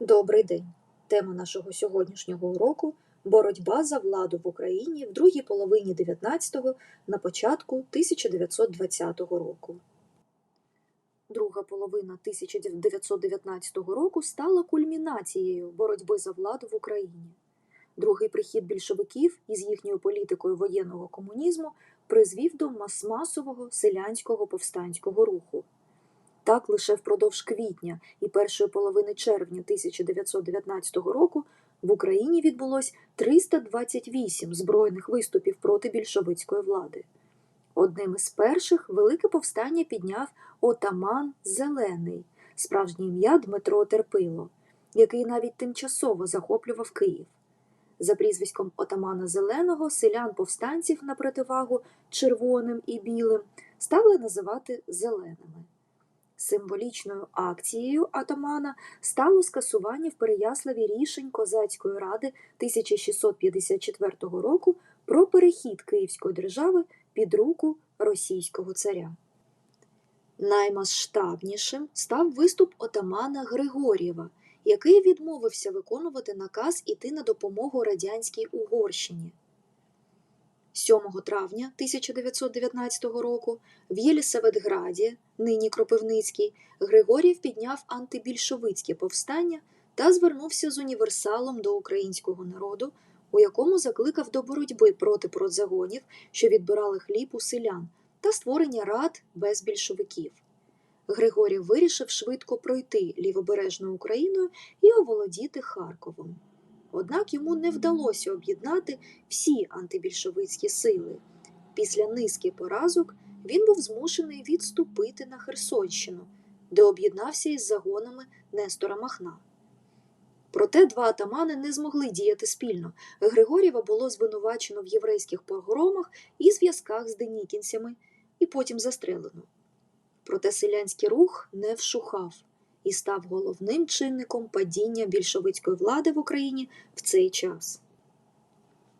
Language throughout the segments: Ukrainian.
Добрий день! Тема нашого сьогоднішнього уроку боротьба за владу в Україні в другій половині 19-го на початку 1920 року. Друга половина 1919 року стала кульмінацією боротьби за владу в Україні. Другий прихід більшовиків із їхньою політикою воєнного комунізму призвів до мас-масового селянського повстанського руху. Так, лише впродовж квітня і першої половини червня 1919 року в Україні відбулось 328 збройних виступів проти більшовицької влади. Одним із перших велике повстання підняв отаман Зелений, справжнє ім'я Дмитро Терпило, який навіть тимчасово захоплював Київ. За прізвиськом отамана Зеленого селян повстанців на противагу червоним і білим стали називати зеленими. Символічною акцією атамана стало скасування в Переяславі рішень Козацької ради 1654 року про перехід Київської держави під руку російського царя. Наймасштабнішим став виступ отамана Григорєва, який відмовився виконувати наказ іти на допомогу радянській Угорщині. 7 травня 1919 року в Єлісаветграді, нині Кропивницький, Григорів підняв антибільшовицьке повстання та звернувся з універсалом до українського народу, у якому закликав до боротьби проти продзагонів, що відбирали хліб у селян, та створення рад без більшовиків. Григорів вирішив швидко пройти лівобережною Україною і оволодіти Харковом. Однак йому не вдалося об'єднати всі антибільшовицькі сили. Після низки поразок він був змушений відступити на Херсонщину, де об'єднався із загонами Нестора Махна. Проте два атамани не змогли діяти спільно. Григорєва було звинувачено в єврейських погромах і зв'язках з денікінцями, і потім застрелено. Проте селянський рух не вшухав і став головним чинником падіння більшовицької влади в Україні в цей час.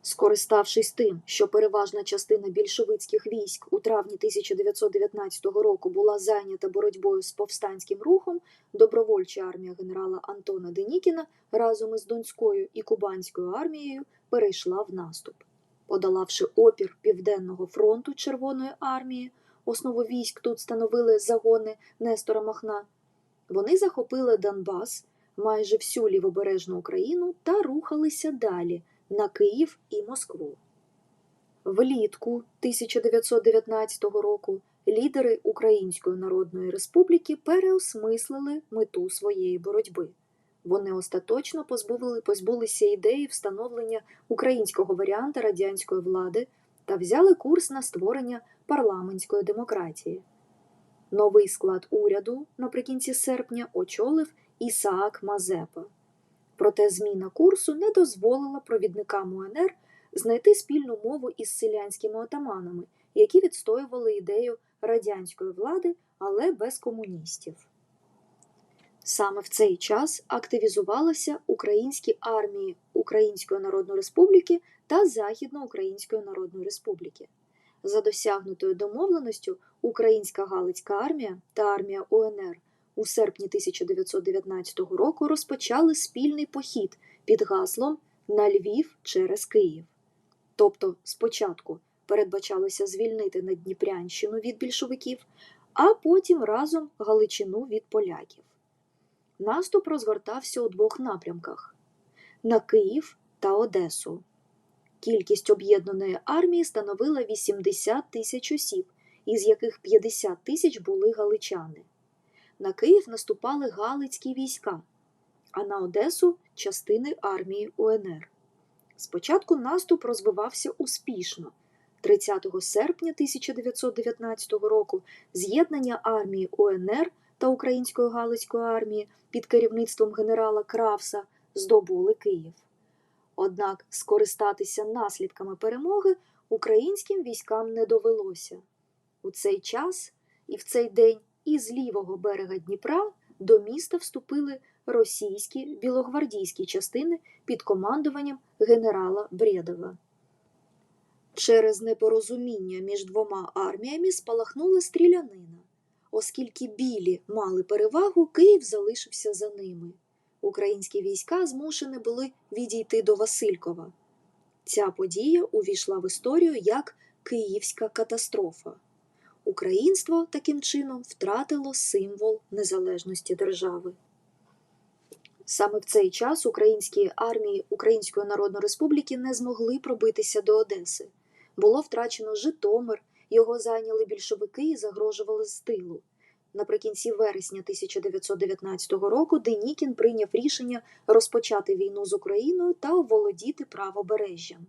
Скориставшись тим, що переважна частина більшовицьких військ у травні 1919 року була зайнята боротьбою з повстанським рухом, добровольча армія генерала Антона Денікіна разом із Донською і Кубанською армією перейшла в наступ. Подолавши опір Південного фронту Червоної армії, основу військ тут становили загони Нестора Махна. Вони захопили Донбас, майже всю лівобережну Україну та рухалися далі на Київ і Москву. Влітку 1919 року лідери Української Народної Республіки переосмислили мету своєї боротьби. Вони остаточно позбували, позбулися ідеї встановлення українського варіанта радянської влади та взяли курс на створення парламентської демократії. Новий склад уряду наприкінці серпня очолив Ісаак Мазепа. Проте зміна курсу не дозволила провідникам УНР знайти спільну мову із селянськими отаманами, які відстоювали ідею радянської влади, але без комуністів. Саме в цей час активізувалися українські армії Української Народної Республіки та Західноукраїнської Народної Республіки. За досягнутою домовленістю Українська Галицька армія та армія УНР у серпні 1919 року розпочали спільний похід під гаслом на Львів через Київ. Тобто, спочатку передбачалося звільнити Надніпрянщину від більшовиків, а потім разом Галичину від поляків. Наступ розгортався у двох напрямках на Київ та Одесу. Кількість об'єднаної армії становила 80 тисяч осіб, із яких 50 тисяч були галичани. На Київ наступали галицькі війська, а на Одесу частини армії УНР. Спочатку наступ розвивався успішно. 30 серпня 1919 року з'єднання армії УНР та Української Галицької армії під керівництвом генерала Кравса здобули Київ. Однак скористатися наслідками перемоги українським військам не довелося. У цей час і в цей день із лівого берега Дніпра до міста вступили російські білогвардійські частини під командуванням генерала Бредова. Через непорозуміння між двома арміями спалахнула стрілянина. Оскільки білі мали перевагу, Київ залишився за ними. Українські війська змушені були відійти до Василькова. Ця подія увійшла в історію як Київська катастрофа. Українство таким чином втратило символ незалежності держави. Саме в цей час українські армії Української Народної Республіки не змогли пробитися до Одеси. Було втрачено Житомир, його зайняли більшовики і загрожували з тилу. Наприкінці вересня 1919 року Денікін прийняв рішення розпочати війну з Україною та оволодіти правобережжям.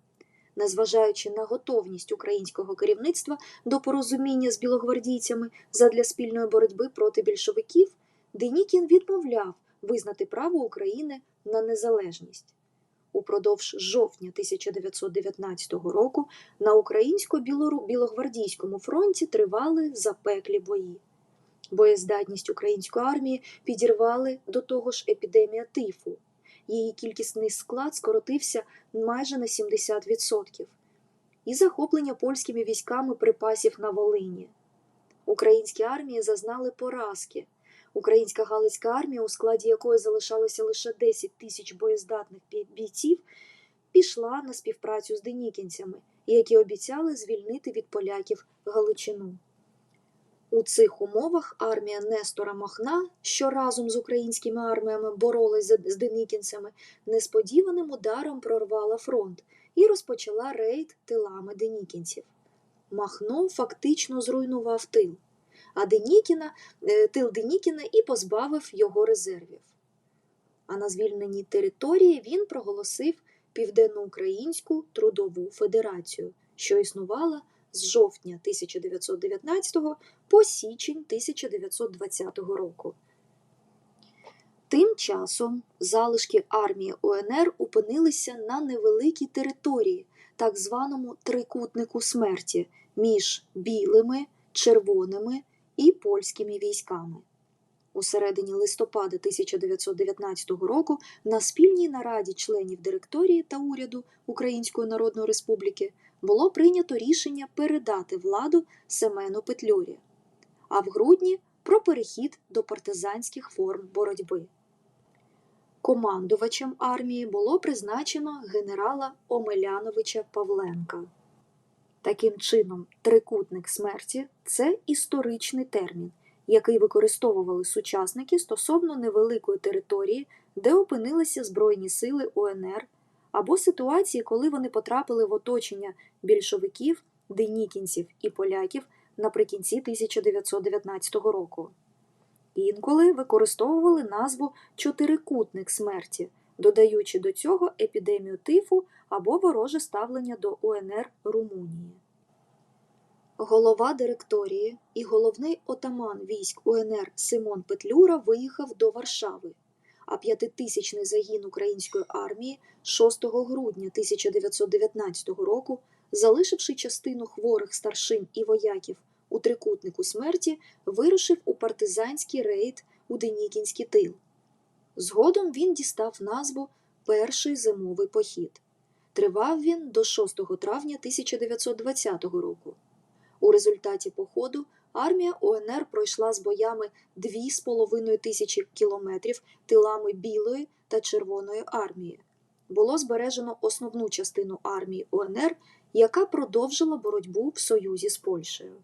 Незважаючи на готовність українського керівництва до порозуміння з білогвардійцями задля спільної боротьби проти більшовиків, Денікін відмовляв визнати право України на незалежність. Упродовж жовтня 1919 року на українсько-білогвардійському фронті тривали запеклі бої. Боєздатність української армії підірвали до того ж епідемія тифу. Її кількісний склад скоротився майже на 70%. І захоплення польськими військами припасів на Волині. Українські армії зазнали поразки. Українська Галицька армія, у складі якої залишалося лише 10 тисяч боєздатних бійців, пішла на співпрацю з денікінцями, які обіцяли звільнити від поляків Галичину. У цих умовах армія Нестора Махна, що разом з українськими арміями боролась з деникінцями, несподіваним ударом прорвала фронт і розпочала рейд тилами денікінців. Махно фактично зруйнував тил, а Денікіна, тил Денікіна і позбавив його резервів. А на звільненій території він проголосив Південноукраїнську трудову федерацію, що існувала з жовтня 1919 по січень 1920 року. Тим часом залишки армії УНР опинилися на невеликій території, так званому трикутнику смерті між білими, червоними і польськими військами. У середині листопада 1919 року на спільній нараді членів директорії та уряду Української Народної Республіки було прийнято рішення передати владу Семену Петлюрі, а в грудні про перехід до партизанських форм боротьби. Командувачем армії було призначено генерала Омеляновича Павленка. Таким чином, трикутник смерті це історичний термін, який використовували сучасники стосовно невеликої території, де опинилися Збройні сили УНР або ситуації, коли вони потрапили в оточення більшовиків, денікінців і поляків наприкінці 1919 року. Інколи використовували назву чотирикутник смерті, додаючи до цього епідемію тифу або вороже ставлення до УНР Румунії. Голова директорії і головний отаман військ УНР Симон Петлюра виїхав до Варшави а п'ятитисячний загін української армії 6 грудня 1919 року, залишивши частину хворих старшин і вояків у трикутнику смерті, вирушив у партизанський рейд у Денікінський тил. Згодом він дістав назву Перший зимовий похід. Тривав він до 6 травня 1920 року. У результаті походу Армія УНР пройшла з боями 2,5 тисячі кілометрів тилами Білої та Червоної армії. Було збережено основну частину армії УНР, яка продовжила боротьбу в союзі з Польщею.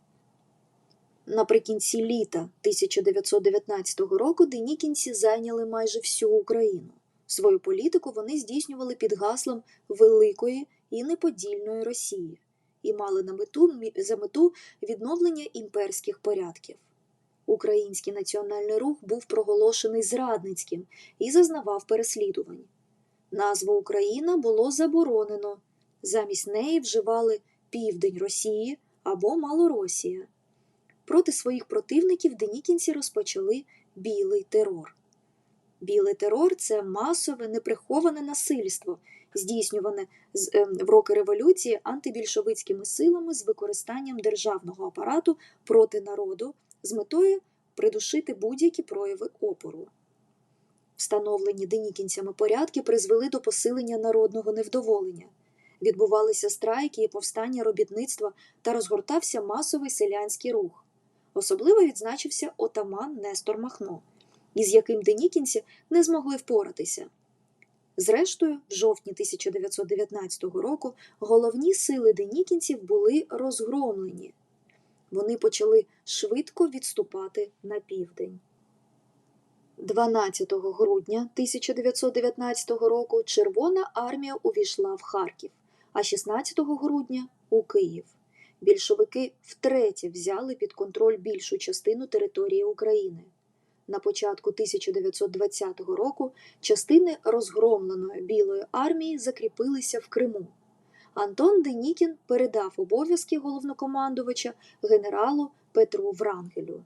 Наприкінці літа 1919 року денікінці зайняли майже всю Україну. Свою політику вони здійснювали під гаслом Великої і неподільної Росії і мали на мету за мету відновлення імперських порядків. Український національний рух був проголошений зрадницьким і зазнавав переслідувань. Назву Україна було заборонено, замість неї вживали Південь Росії або Малоросія. Проти своїх противників денікінці розпочали білий терор. Білий терор це масове неприховане насильство, здійснюване ем, в роки революції антибільшовицькими силами з використанням державного апарату проти народу з метою придушити будь-які прояви опору. Встановлені денікінцями порядки призвели до посилення народного невдоволення. Відбувалися страйки і повстання робітництва та розгортався масовий селянський рух. Особливо відзначився отаман Нестор Махно із яким денікінці не змогли впоратися. Зрештою, в жовтні 1919 року головні сили денікінців були розгромлені. Вони почали швидко відступати на південь. 12 грудня 1919 року Червона армія увійшла в Харків, а 16 грудня у Київ. Більшовики втретє взяли під контроль більшу частину території України. На початку 1920 року частини розгромленої Білої армії закріпилися в Криму. Антон Денікін передав обов'язки головнокомандувача генералу Петру Врангелю.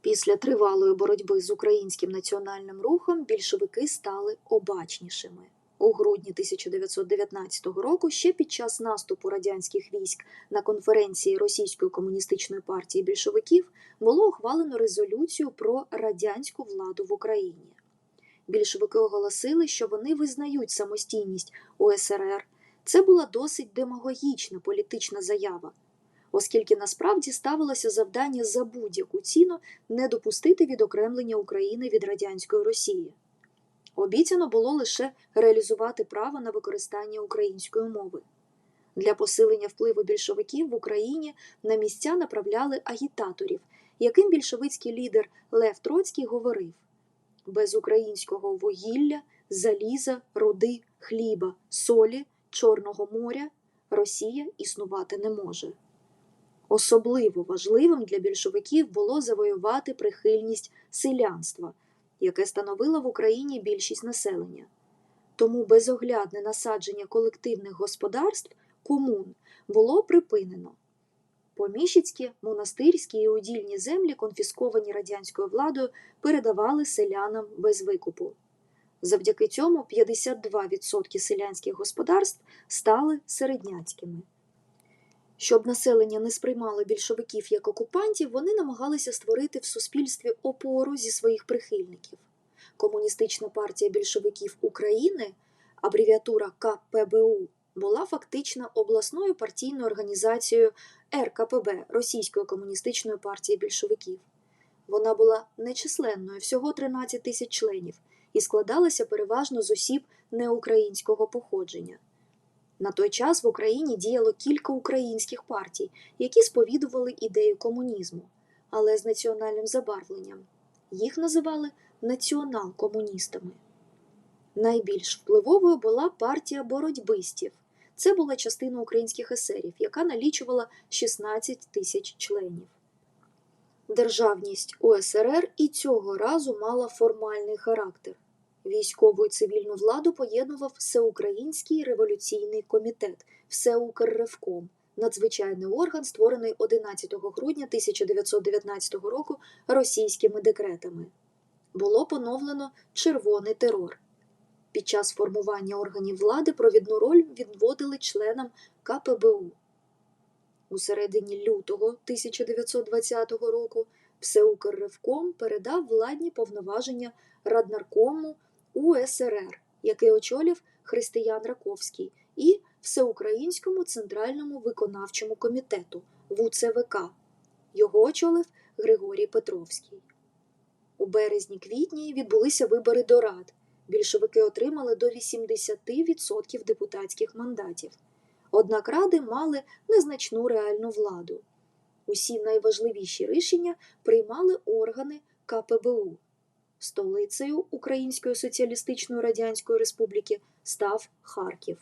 Після тривалої боротьби з українським національним рухом більшовики стали обачнішими. У грудні 1919 року, ще під час наступу радянських військ на конференції Російської комуністичної партії більшовиків було ухвалено резолюцію про радянську владу в Україні. Більшовики оголосили, що вони визнають самостійність УСРР. Це була досить демагогічна політична заява, оскільки насправді ставилося завдання за будь-яку ціну не допустити відокремлення України від радянської Росії. Обіцяно було лише реалізувати право на використання української мови. Для посилення впливу більшовиків в Україні на місця направляли агітаторів, яким більшовицький лідер Лев Троцький говорив: без українського вугілля, заліза, руди, хліба, солі, Чорного моря Росія існувати не може. Особливо важливим для більшовиків було завоювати прихильність селянства, яке становило в Україні більшість населення. Тому безоглядне насадження колективних господарств комун було припинено. Поміщицькі, монастирські і удільні землі, конфісковані радянською владою, передавали селянам без викупу. Завдяки цьому 52% селянських господарств стали середняцькими. Щоб населення не сприймало більшовиків як окупантів, вони намагалися створити в суспільстві опору зі своїх прихильників. Комуністична партія більшовиків України, абревіатура КПБУ, була фактично обласною партійною організацією РКПБ Російської комуністичної партії більшовиків. Вона була нечисленною, всього 13 тисяч членів, і складалася переважно з осіб неукраїнського походження. На той час в Україні діяло кілька українських партій, які сповідували ідею комунізму, але з національним забарвленням. Їх називали націонал-комуністами. Найбільш впливовою була партія боротьбистів. Це була частина українських есерів, яка налічувала 16 тисяч членів. Державність УСРР і цього разу мала формальний характер. Військову і цивільну владу поєднував Всеукраїнський революційний комітет, Всеукрревком, надзвичайний орган, створений 11 грудня 1919 року російськими декретами. Було поновлено червоний терор. Під час формування органів влади провідну роль відводили членам КПБУ. У середині лютого 1920 року Всеукрревком передав владні повноваження Раднаркому УСРР, який очолив Християн Раковський, і Всеукраїнському центральному виконавчому комітету ВУЦВК. Його очолив Григорій Петровський. У березні-квітні відбулися вибори до рад. Більшовики отримали до 80% депутатських мандатів. Однак ради мали незначну реальну владу. Усі найважливіші рішення приймали органи КПБУ. Столицею Української Соціалістичної Радянської Республіки став Харків.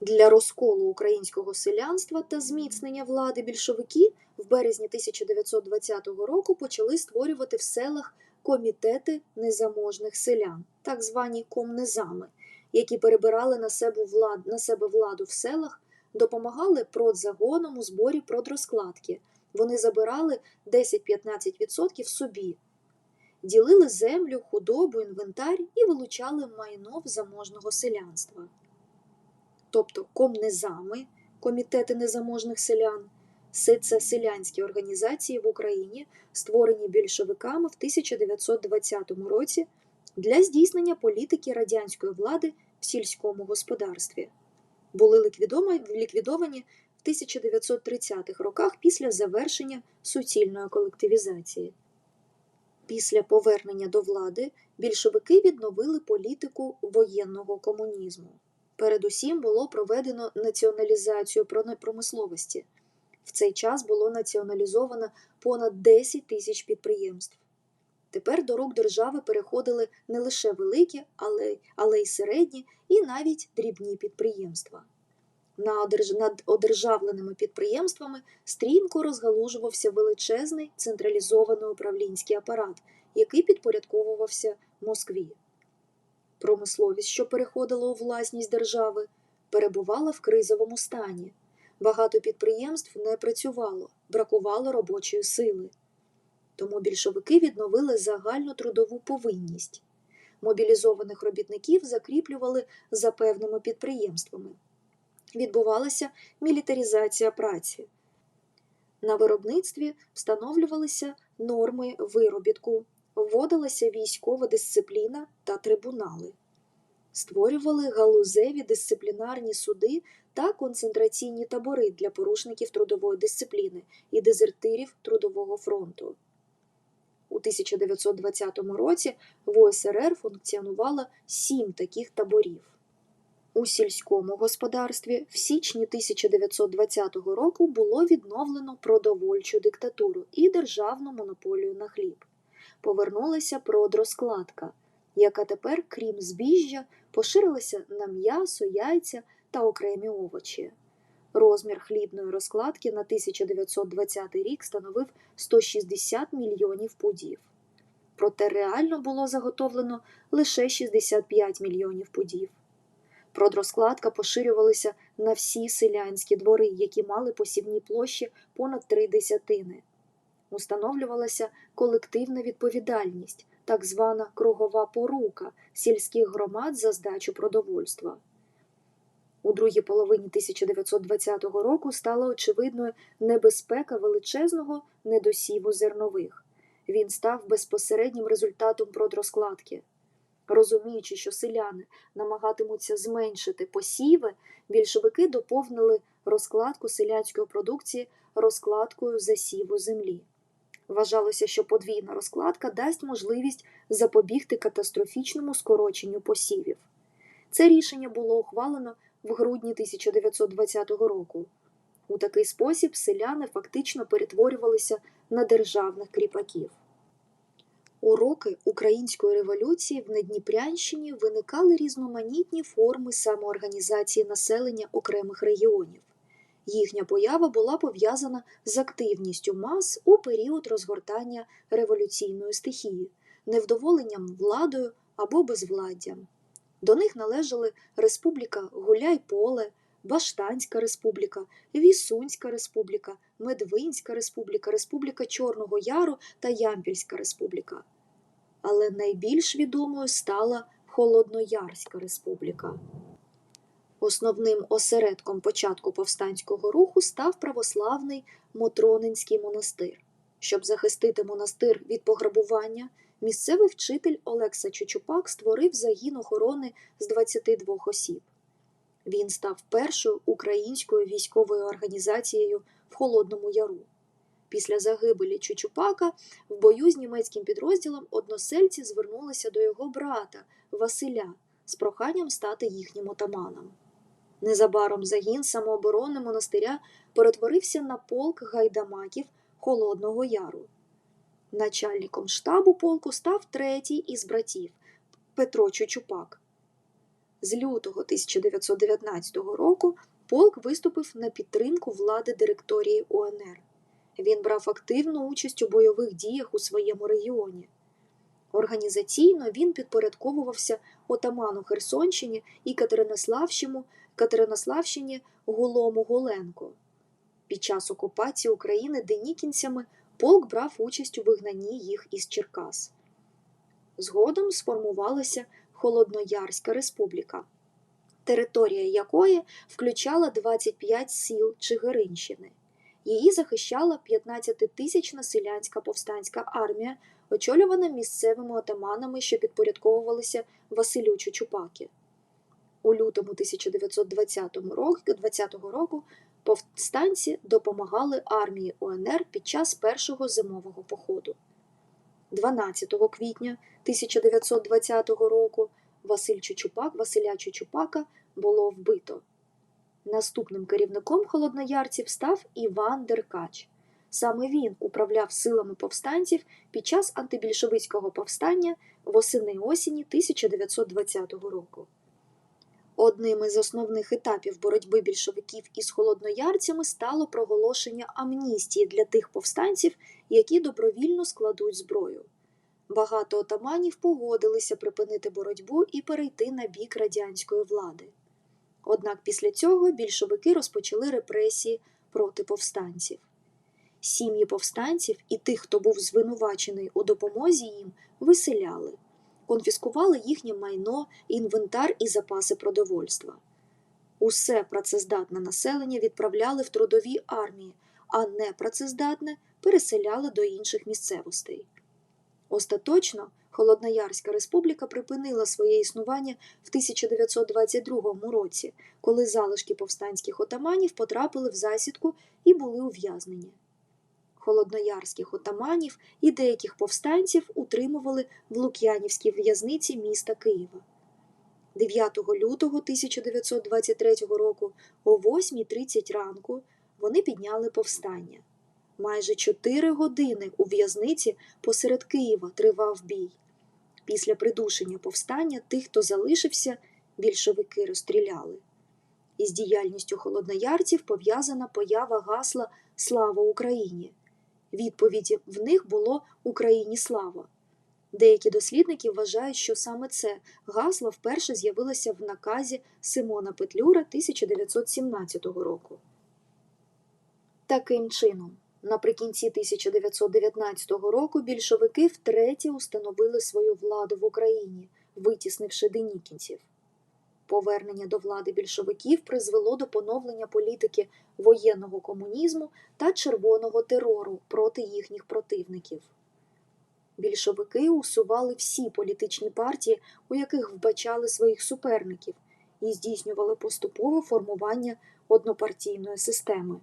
Для розколу українського селянства та зміцнення влади більшовики в березні 1920 року почали створювати в селах комітети незаможних селян, так звані комнезами, які перебирали на себе, влад, на себе владу в селах, допомагали продзагонам у зборі продрозкладки. Вони забирали 10-15% собі, ділили землю, худобу, інвентар і вилучали майно в заможного селянства. Тобто комнезами, комітети незаможних селян, все це селянські організації в Україні, створені більшовиками в 1920 році для здійснення політики радянської влади в сільському господарстві. Були ліквідовані в 1930-х роках після завершення суцільної колективізації. Після повернення до влади більшовики відновили політику воєнного комунізму. Передусім було проведено націоналізацію промисловості. В цей час було націоналізовано понад 10 тисяч підприємств. Тепер до рук держави переходили не лише великі, але, але й середні і навіть дрібні підприємства. Над одержавленими підприємствами стрімко розгалужувався величезний централізований управлінський апарат, який підпорядковувався Москві. Промисловість, що переходила у власність держави, перебувала в кризовому стані. Багато підприємств не працювало, бракувало робочої сили. Тому більшовики відновили загальну трудову повинність. Мобілізованих робітників закріплювали за певними підприємствами. Відбувалася мілітаризація праці. На виробництві встановлювалися норми виробітку, вводилася військова дисципліна та трибунали. Створювали галузеві дисциплінарні суди та концентраційні табори для порушників трудової дисципліни і дезертирів Трудового фронту. У 1920 році в УСРР функціонувало сім таких таборів. У сільському господарстві в січні 1920 року було відновлено продовольчу диктатуру і державну монополію на хліб. Повернулася продрозкладка, яка тепер, крім збіжжя, поширилася на м'ясо, яйця та окремі овочі. Розмір хлібної розкладки на 1920 рік становив 160 мільйонів пудів. Проте реально було заготовлено лише 65 мільйонів пудів. Продрозкладка поширювалася на всі селянські двори, які мали посівні площі понад три десятини. Установлювалася колективна відповідальність, так звана кругова порука сільських громад за здачу продовольства. У другій половині 1920 року стала очевидною небезпека величезного недосіву зернових. Він став безпосереднім результатом продрозкладки. Розуміючи, що селяни намагатимуться зменшити посіви, більшовики доповнили розкладку селянської продукції розкладкою засіву землі. Вважалося, що подвійна розкладка дасть можливість запобігти катастрофічному скороченню посівів. Це рішення було ухвалено в грудні 1920 року. У такий спосіб селяни фактично перетворювалися на державних кріпаків. У роки Української революції в Надніпрянщині виникали різноманітні форми самоорганізації населення окремих регіонів. Їхня поява була пов'язана з активністю мас у період розгортання революційної стихії, невдоволенням владою або безвладдям. До них належали Республіка Гуляйполе, Баштанська республіка, Вісунська республіка, Медвинська республіка, Республіка Чорного Яру та Ямпільська республіка. Але найбільш відомою стала Холодноярська республіка. Основним осередком початку повстанського руху став православний Мотронинський монастир. Щоб захистити монастир від пограбування, місцевий вчитель Олекса Чучупак створив загін охорони з 22 осіб. Він став першою українською військовою організацією в Холодному Яру. Після загибелі Чучупака в бою з німецьким підрозділом односельці звернулися до його брата Василя з проханням стати їхнім отаманом. Незабаром загін самооборони монастиря перетворився на полк гайдамаків Холодного Яру. Начальником штабу полку став третій із братів Петро Чучупак. З лютого 1919 року полк виступив на підтримку влади директорії УНР. Він брав активну участь у бойових діях у своєму регіоні. Організаційно він підпорядковувався отаману Херсонщині і Катеринославщину, Катеринославщині Голому Голенко. Під час окупації України денікінцями полк брав участь у вигнанні їх із Черкас. Згодом сформувалася Холодноярська республіка, територія якої включала 25 сіл Чигиринщини. Її захищала 15-тисячна селянська повстанська армія, очолювана місцевими отаманами, що підпорядковувалися Василю Чучупакі. У лютому 1920 року, 20 року повстанці допомагали армії УНР під час першого зимового походу. 12 квітня 1920 року Василь Чучупак Василя Чучупака було вбито. Наступним керівником холодноярців став Іван Деркач. Саме він управляв силами повстанців під час антибільшовицького повстання восени осені 1920 року. Одним із основних етапів боротьби більшовиків із холодноярцями стало проголошення амністії для тих повстанців, які добровільно складуть зброю. Багато отаманів погодилися припинити боротьбу і перейти на бік радянської влади. Однак після цього більшовики розпочали репресії проти повстанців. Сім'ї повстанців і тих, хто був звинувачений у допомозі їм, виселяли, конфіскували їхнє майно, інвентар і запаси продовольства. Усе працездатне населення відправляли в трудові армії, а непрацездатне переселяли до інших місцевостей. Остаточно Холодноярська республіка припинила своє існування в 1922 році, коли залишки повстанських отаманів потрапили в засідку і були ув'язнені. Холодноярських отаманів і деяких повстанців утримували в Лук'янівській в'язниці міста Києва. 9 лютого 1923 року о 8.30 ранку вони підняли повстання. Майже чотири години у в'язниці посеред Києва тривав бій. Після придушення повстання тих, хто залишився, більшовики розстріляли. Із діяльністю холодноярців пов'язана поява гасла Слава Україні. Відповіді в них було Україні слава. Деякі дослідники вважають, що саме це гасло вперше з'явилося в наказі Симона Петлюра 1917 року. Таким чином, наприкінці 1919 року більшовики втретє установили свою владу в Україні, витіснивши денікінців. Повернення до влади більшовиків призвело до поновлення політики воєнного комунізму та червоного терору проти їхніх противників. Більшовики усували всі політичні партії, у яких вбачали своїх суперників, і здійснювали поступове формування однопартійної системи.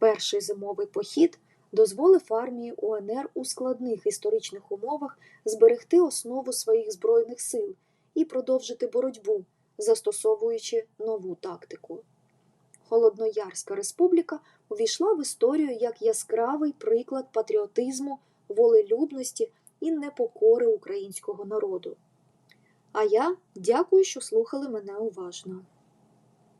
Перший зимовий похід дозволив армії УНР у складних історичних умовах зберегти основу своїх збройних сил і продовжити боротьбу, застосовуючи нову тактику. Холодноярська республіка увійшла в історію як яскравий приклад патріотизму, волелюбності і непокори українського народу. А я дякую, що слухали мене уважно.